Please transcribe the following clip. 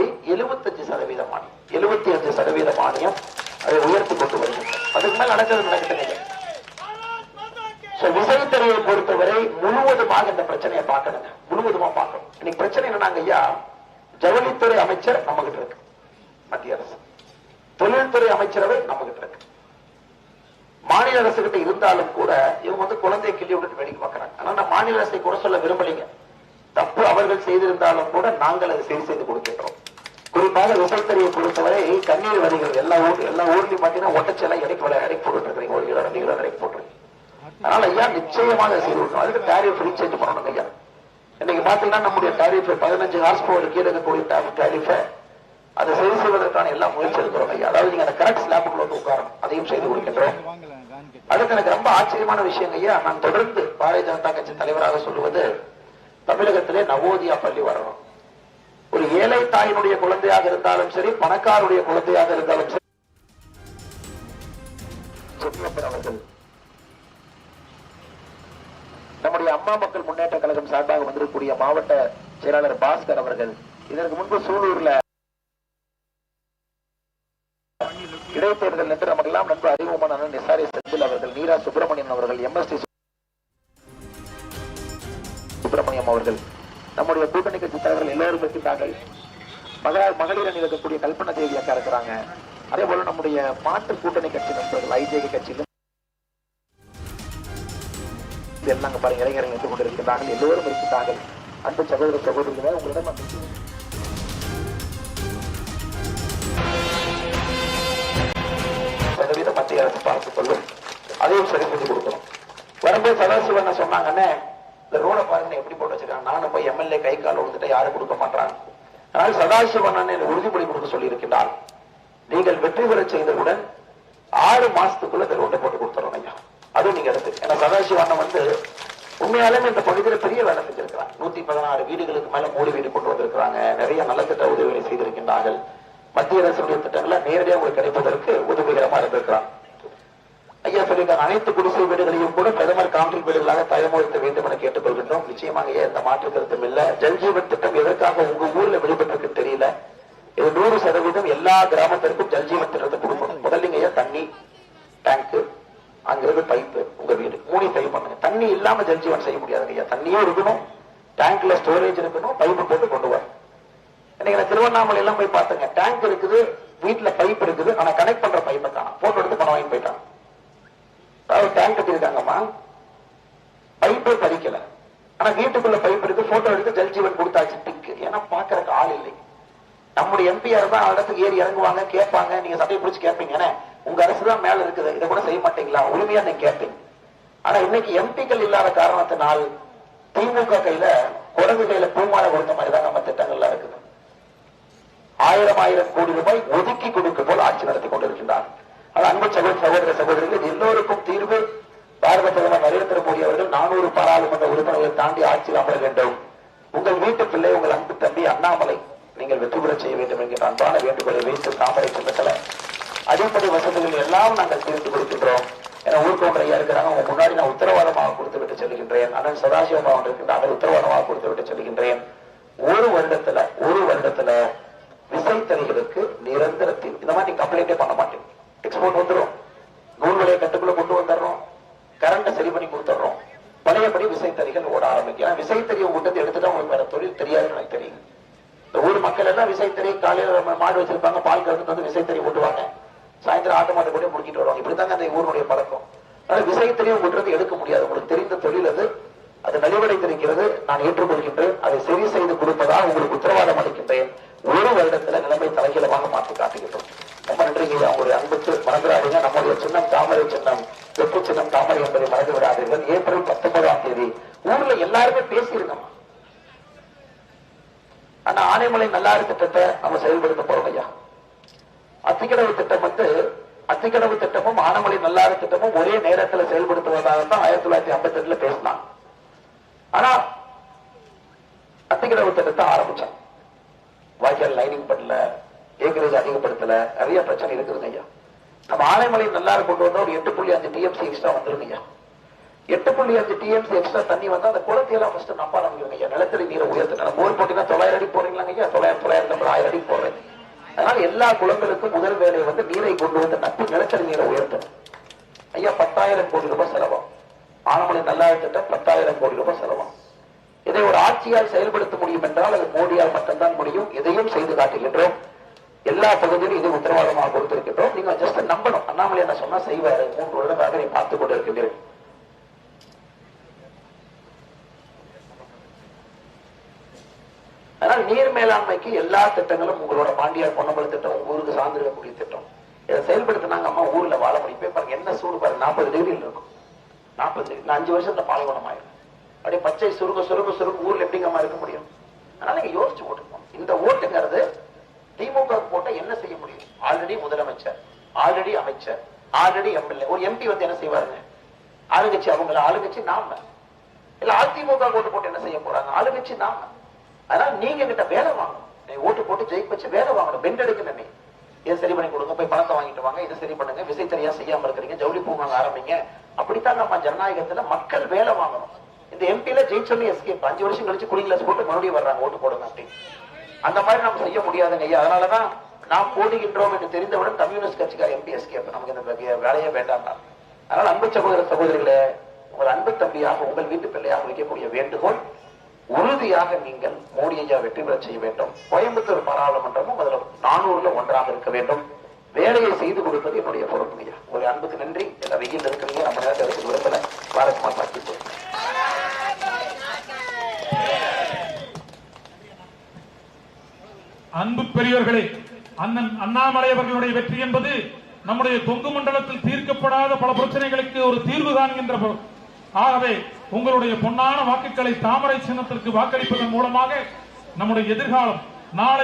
தாண்டி எழுபத்தஞ்சு சதவீத மானியம் எழுபத்தி அஞ்சு சதவீத மானியம் அதை உயர்த்தி கொண்டு வருகின்றோம் அதுக்கு மேல் நடக்கிறது நடக்கிறது விசைத்துறையை பொறுத்தவரை முழுவதுமாக இந்த பிரச்சனையை பார்க்கணுங்க. முழுவதுமா பார்க்கணும். இன்னைக்கு பிரச்சனை என்னன்னாங்க ஐயா ஜவுளித்துறை அமைச்சர் நம்ம கிட்ட இருக்கு. மத்திய அரசு. தொழில்துறை அமைச்சரவை நம்ம கிட்ட இருக்கு. மாநில அரசு கிட்ட இருந்தாலும் கூட இவங்க வந்து குழந்தை கிள்ளி விட்டு வேடிக்கை பார்க்கறாங்க. ஆனா நான் மாநில அரசை குறை சொல்ல விரும்பலைங்க. தப்பு அவர்கள் செய்திருந்தாலும் கூட நாங்கள் அதை சரி செய்து கொடுக்கின்றோம். குறிப்பாக விசைத்தறியை பொறுத்தவரை கண்ணீர் வரிகள் எல்லா ஊர் எல்லா ஊர்லயும் பாத்தீங்கன்னா ஒட்டச்செல்லாம் இடைக்கு விலை இடைக்கு போட்டுருக்கீங்க ஒரு கிலோ ரெண்டு கிலோ இடைக்கு போட்டுருக்கீங்க அதனால ஐயா நிச்சயமாக செய்து விடணும் அதுக்கு டாரிஃப் ரீசேஞ்ச் பண்ணணும் ஐயா. இன்னைக்கு பாத்தீங்கன்னா நம்முடைய டாரிஃப் பதினஞ்சு ஹார்ஸ் பவர் கீழே இருக்கக்கூடிய டாரிஃபை அதை சரி செய்வதற்கான எல்லா முயற்சி எடுக்கிறோம் ஐயா. அதாவது நீங்க அந்த கரெக்ட் ஸ்லாப்புக்குள்ள வந்து உட்காரணும். அதையும் செய்து கொடுக்கின்றோம். அதுக்கு எனக்கு ரொம்ப ஆச்சரியமான விஷயம் ஐயா நான் தொடர்ந்து பாரதிய ஜனதா கட்சி தலைவராக சொல்லுவது தமிழகத்திலே நவோதியா பள்ளி வரணும். ஒரு ஏழை தாயினுடைய குழந்தையாக இருந்தாலும் சரி பணக்காருடைய குழந்தையாக இருந்தாலும் சரி. அவர்கள். நம்முடைய அம்மா மக்கள் முன்னேற்ற கழகம் சார்பாக வந்திருக்கக்கூடிய மாவட்ட செயலாளர் பாஸ்கர் அவர்கள் இதற்கு முன்பு சூலூர்ல இடைத்தேர்தல் என்று நமக்கெல்லாம் நன்கு அறிமுகமான நிசாரி செந்தில் அவர்கள் நீரா சுப்பிரமணியன் அவர்கள் எம்எஸ்டி சுப்பிரமணியம் அவர்கள். நம்முடைய கூட்டணி கட்சி தலைவர்கள் எல்லோரும் இருக்கின்றார்கள் மகளிர் மகளிர் அணி இருக்கக்கூடிய கல்பனா தேவி அக்கா இருக்கிறாங்க. அதே போல நம்முடைய மாற்று கூட்டணி கட்சி நண்பர்கள் ஐஜேகே கட்சியிலும் எல்லாம் பாருங்க இளைஞர்கள் நின்று கொண்டிருக்கிறார்கள் எல்லோரும் இருக்கிறார்கள் அன்பு சகோதர சகோதரிகளை உங்களிடம் நான் சதவீதம் மத்திய அரசு பார்த்துக் கொள்ளும். அதையும் சரி செஞ்சு கொடுக்கணும். வரும்போது சதாசிவன் சொன்னாங்கன்னே இந்த ரோட பாருங்க எப்படி போட்டு வச்சிருக்காங்க. நானும் போய் எம்எல்ஏ கை கால் வந்துட்டு யாரும் கொடுக்க மாட்டாங்க? ஆனால் சதாசிவன் அண்ணன் உறுதிமொழி கொடுக்க சொல்லி நீங்கள் வெற்றி பெற செய்தவுடன் ஆறு மாசத்துக்குள்ள இந்த ரோட்டை போட்டு கொடுத்துறோம் ஐயா. அதுவும் நீங்க எடுத்து ஏன்னா சதாசிவ அண்ணன் வந்து உண்மையாலுமே இந்த பகுதியில் பெரிய வேலை செஞ்சிருக்கிறாங்க நூத்தி பதினாறு வீடுகளுக்கு மேல மூடி வீடு கொண்டு வந்திருக்கிறாங்க. நிறைய நல்ல திட்ட உதவிகளை செய்திருக்கின்றார்கள். மத்திய அரசுடைய திட்டங்களை நேரடியாக உங்களுக்கு கிடைப்பதற்கு உதவிகரமா இருந்திருக்கிறான் ஐயா சொல்லியிருக்காங்க அனைத்து குடிசை வீடுகளையும் கூட பிரதமர் கான்ட்ரிக் வீடுகளாக தயமுறுத்த வேண்டும் என கேட்டுக்கொள்கின்றோம். நிச்சயமாக ஐயா எந்த மாற்று கருத்தும் இல்ல. ஜல்ஜீவன் திட்டம் எதற்காக உங்க ஊர்ல வெளிப்பட்டிருக்கு தெரியல. இது நூறு சதவீதம் எல்லா கிராமத்திற்கும் ஜல்ஜீவன் திட்டத்தை கொடுக்கணும். முதல்ல ஐயா தண்ணி டேங்க் அங்கிருந்து பைப்பு உங்க வீடு. மூணு சரி பண்ணுங்க. தண்ணி இல்லாம ஜல்ஜீவன் செய்ய முடியாது ஐயா. தண்ணியும் இருக்கணும். டேங்க்ல ஸ்டோரேஜ் இருக்கணும். பைப்பு போட்டு கொண்டு வரணும் இன்னைக்கு நான் திருவண்ணாமலை எல்லாம் போய் பார்த்தேங்க. டேங்க் இருக்குது வீட்டுல பைப் இருக்குது. ஆனா கனெக்ட் பண்ற பைப்பை காணும் போட்டோ எடுத்து பணம் வாங்கி போயிட்டாங்க அதாவது டேங்க் கட்டியிருக்காங்கம்மா. பைப்பே பதிக்கல ஆனா வீட்டுக்குள்ள பைப் இருக்கு போட்டோ எடுத்து ஜல்ஜீவன் கொடுத்தாச்சு. டிக்கு ஏன்னா பாக்குறதுக்கு ஆள் இல்லை. நம்முடைய எம்பிஆர் தான் இடத்துக்கு ஏறி இறங்குவாங்க கேட்பாங்க. நீங்க சட்டையை பிடிச்சு கேட்பீங்க. ஏன்னா உங்க அரசு தான் மேல இருக்குது. இதை கூட செய்ய மாட்டீங்களா? உரிமையா நீங்க கேட்பீங்க ஆனா இன்னைக்கு எம்பிக்கள் இல்லாத காரணத்தினால் திமுக கையில குரங்கு கையில பூமாலை கொடுத்த மாதிரி தான் நம்ம திட்டங்கள்லாம் இருக்குது. ஆயிரம் ஆயிரம் கோடி ரூபாய் ஒதுக்கி கொடுக்க போல் ஆட்சி நடத்தி கொண்டிருக்கின்றார். அது அன்பு சகோதர சகோதர சகோதரிகள் இது எல்லோருக்கும் தீர்வு பாரத பிரதமர் நரேந்திர மோடி அவர்கள் பாராளுமன்ற உறுப்பினர்களை தாண்டி ஆட்சியில் அமர வேண்டும். உங்கள் வீட்டு பிள்ளை உங்கள் அன்பு தம்பி அண்ணாமலை நீங்கள் வெற்றி பெற செய்ய வேண்டும் என்கிற அன்பான வேண்டுகோளை வைத்து தாமரை சின்னத்தில் அடிப்படை வசதிகள் எல்லாம் நாங்கள் தீர்த்து கொடுக்கின்றோம் என ஊர்கவுண்டர் ஐயா இருக்கிறாங்க. உங்க முன்னாடி நான் உத்தரவாதமாக கொடுத்து விட்டு செல்கின்றேன் அண்ணன் சதாசிவம் அவன் இருக்கின்றார்கள் உத்தரவாதமாக கொடுத்து விட்டு செல்கின்றேன் ஒரு வருடத்துல ஒரு வருடத்துல விசைத்தறிகளுக்கு நிரந்தர தீர்வு இந்த மாதிரி நீங்க கம்ப்ளைண்டே பண்ண மாட்டீங்க எக்ஸ்போர்ட் வந்துடும் நூல் விலையை கட்டுக்குள்ள கொண்டு வந்துடுறோம் கரண்ட சரி பண்ணி கொடுத்துட்றோம் பழையபடி விசைத்தறிகள் ஓட ஆரம்பிக்கும் ஏன்னா விசைத்தறி உங்ககிட்ட எடுத்துட்டா உங்களுக்கு வேற தொழில் தெரியாதுன்னு எனக்கு தெரியும். இந்த ஊர் மக்கள் எல்லாம் விசைத்தறி காலையில மாடு வச்சிருப்பாங்க பால் கறந்து வந்து விசைத்தறி ஓட்டுவாங்க. சாயந்தரம் ஆட்ட மாட்டு கூட முடிக்கிட்டு வருவாங்க. இப்படித்தாங்க அந்த ஊருடைய பழக்கம். அதனால விசைத்தறி உங்ககிட்ட எடுக்க முடியாது. உங்களுக்கு தெரிந்த தொழில் அது. அது நலிவடைந்திருக்கிறது. நான் ஏற்றுக்கொள்கின்றேன். அதை சரி செய்து கொடுப்பதாக உங்களுக்கு உத்தரவாதம் அளிக்கின்றேன். ஒரு வருடத்துல நிலைமை தலைகீழமாக மாற்றி காட்டுகின்றோம். ரொம்ப நன்றிங்க ஐயா. உங்களுடைய அன்புக்கு மறந்துடாதீங்க. நம்முடைய சின்னம் தாமரை சின்னம் வெப்பு சின்னம் தாமரை என்பதை மறந்து விடாதீர்கள் ஏப்ரல் பத்தொன்பதாம் தேதி ஊர்ல எல்லாருமே பேசியிருக்கோம். ஆனா ஆனைமலை நல்லாறு திட்டத்தை நம்ம செயல்படுத்த போறோம் ஐயா. அத்திக்கடவு திட்டம் வந்து அத்திக்கடவு திட்டமும் ஆனமலை நல்லாறு திட்டமும் ஒரே நேரத்துல செயல்படுத்துவதாகத்தான் ஆயிரத்தி தொள்ளாயிரத்தி ஐம்பத்தி எட்டுல பேசினான் ஆனா அத்திக்கடவு திட்டத்தை ஆரம்பிச்சான் வாய்க்கால் லைனிங் பண்ணல ஏக்கரேஜ் அதிகப்படுத்தல நிறைய பிரச்சனை இருக்குதுங்க ஐயா. நம்ம ஆனைமலை நல்லாறு கொண்டு வந்தா ஒரு எட்டு புள்ளி அஞ்சு டிஎம்சி எக்ஸ்ட்ரா வந்துருங்க ஐயா. எட்டு புள்ளி அஞ்சு டிஎம்சி எக்ஸ்ட்ரா தண்ணி வந்தா அந்த குளத்தையெல்லாம் ஃபர்ஸ்ட் நம்ப ஆரம்பிக்கிறோம் ஐயா நிலத்தடி நீரை உயர்த்தணும். போர் போட்டினா தொள்ளாயிரம் அடி போறீங்களாங்க ஐயா? தொள்ளாயிரம் தொள்ளாயிரத்தி ஐம்பது ஆயிரம் அடி போடுறேன் அதனால எல்லா குளங்களுக்கும் முதல் வேலை வந்து நீரை கொண்டு வந்து நட்பு நிலத்தடி நீரை உயர்த்தணும். ஐயா பத்தாயிரம் கோடி ரூபாய் செலவாகும். ஆனமலை நல்லா திட்டம் பத்தாயிரம் கோடி ரூபாய் செலவாகும். இதை ஒரு ஆட்சியால் செயல்படுத்த முடியும் என்றால் அது மோடியால் மட்டும்தான் முடியும். இதையும் செய்து காட்டுகின்றோம். எல்லா பகுதியிலும் இது உத்தரவாதமாக கொடுத்திருக்கின்றோம். நீங்க ஜஸ்ட் நம்பணும். அண்ணாமலை என்ன சொன்னா செய்வாரு. மூன்று வருடமாக நீ பார்த்துக் கொண்டிருக்கின்றீர்கள். அதனால் நீர் மேலாண்மைக்கு எல்லா திட்டங்களும் உங்களோட பாண்டியார் பொன்னம்பல திட்டம் உங்க ஊருக்கு சார்ந்திருக்கக்கூடிய திட்டம். இதை செயல்படுத்தினாங்க அம்மா ஊர்ல வாழ முடியும். பாருங்க என்ன சூடு பாருங்க நாற்பது டிகிரியில் இருக்கும். நாற்பது டிகிரி நான் அஞ்சு வருஷத்துல பாலைவனம் ஆயிடும் அப்படியே பச்சை சுருங்க சுருங்க சுருங்க ஊர்ல எப்படிங்கம்மா இருக்க முடியும்? அதனால நீங்க யோசிச்சு போட்டுக்கணும் இந்த ஓட்டுங்கிறது திமுக போட்ட என்ன செய்ய முடியும்? ஆல்ரெடி முதலமைச்சர் ஆல்ரெடி அமைச்சர் ஆல்ரெடி எம்எல்ஏ. ஒரு எம்பி வந்து என்ன செய்வாருங்க? ஆளுங்கட்சி அவங்கள ஆளுங்கட்சி நாம. இல்ல அதிமுக ஓட்டு போட்டு என்ன செய்ய போறாங்க? ஆளுங்கட்சி நாம. அதனால நீங்க கிட்ட வேலை வாங்கணும். நீ ஓட்டு போட்டு ஜெயிக்க வச்சு வேலை வாங்கணும். பெண்ட் எடுக்கணும் இதை சரி பண்ணி கொடுங்க. போய் பணத்தை வாங்கிட்டு வாங்க. இதை சரி பண்ணுங்க. விசை சரியா செய்யாம இருக்கிறீங்க. ஜவுளி பூங்காங்க ஆரம்பிங்க. அப்படித்தான் நம்ம ஜனநாயகத்துல மக்கள் வேலை வாங்கணும். இந்த எம்பில ஜெயிச்சோன்னு எஸ்கேப் அஞ்சு வருஷம் கழிச்சு குடிங் போட்டு மறுபடியும் வர்றாங்க. ஓட்டு போடுங்க அப்படின்னு அந்த மாதிரி நம்ம செய்ய முடியாதுங்க ஐயா. அதனாலதான் நாம் போடுகின்றோம் என்று தெரிந்தவுடன் கம்யூனிஸ்ட் கட்சிக்கார எம்பி எஸ்கேப் நமக்கு இந்த வேலையே வேண்டாம் அதனால அன்பு சகோதர சகோதரிகளே உங்கள் அன்பு தம்பியாக உங்கள் வீட்டு பிள்ளையாக வைக்கக்கூடிய வேண்டுகோள் உறுதியாக நீங்கள் மோடி ஐயா வெற்றி பெற செய்ய வேண்டும். கோயம்புத்தூர் பாராளுமன்றமும் அதில் நானூறுல ஒன்றாக இருக்க வேண்டும். வேலையை செய்து கொடுப்பது என்னுடைய பொறுப்பு ஐயா. ஒரு அன்புக்கு நன்றி. எல்லா வெயில் இருக்கிறீங்க. நம்ம நேரத்தை எடுத்து விரும்பல பாரத் அன்பு பெரியவர்களே அண்ணன் அண்ணாமலை அவர்களுடைய வெற்றி என்பது நம்முடைய கொங்கு மண்டலத்தில் தீர்க்கப்படாத பல பிரச்சனைகளுக்கு ஒரு தீர்வு காண்கின்ற ஆகவே உங்களுடைய பொன்னான வாக்குகளை தாமரை சின்னத்திற்கு வாக்களிப்பதன் மூலமாக நம்முடைய எதிர்காலம் நாளை